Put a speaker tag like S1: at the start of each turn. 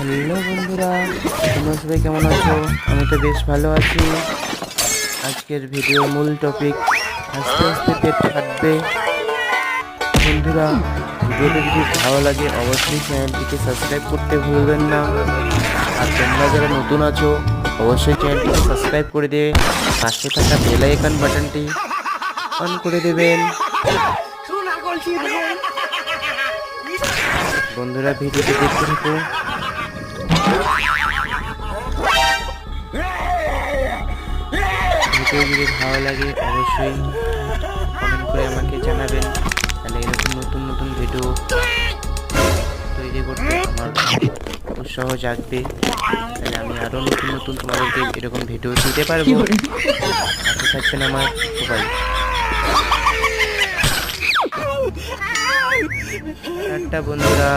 S1: Hello বন্ধুরা, তোমরা সবাই কেমন আছো? আমি তো বেশ ভালো আছি। আজকের ভিডিও মূল টপিক আস্তে আস্তে পেট ফাটবে বন্ধুরা, ভিডিওটা যদি ভালো লাগে, অবশ্যই চ্যানেলটিকে সাবস্ক্রাইব করতে ভুলবেন না। আর তোমরা যারা নতুন আছো, অবশ্যই চ্যানেলটিকে সাবস্ক্রাইব করে দেবে পাশে থাকা বেল আইকন বাটনটি অন করে দেবেন। বন্ধুরা, ভিডিওটি দেখতে থাকো। ভিডিও যদি ভালো লাগে, অবশ্যই কমেন্ট করে আমাকে জানাবেন। তাহলে এরকম নতুন নতুন ভিডিও তৈরি করতে আমার উৎসাহ জাগবে। তাহলে আমি আরও নতুন নতুন তোমাদেরকে এরকম ভিডিও দিতে পারব। সাথে থাকবেন আমার সবাই। টাটা বন্ধুরা।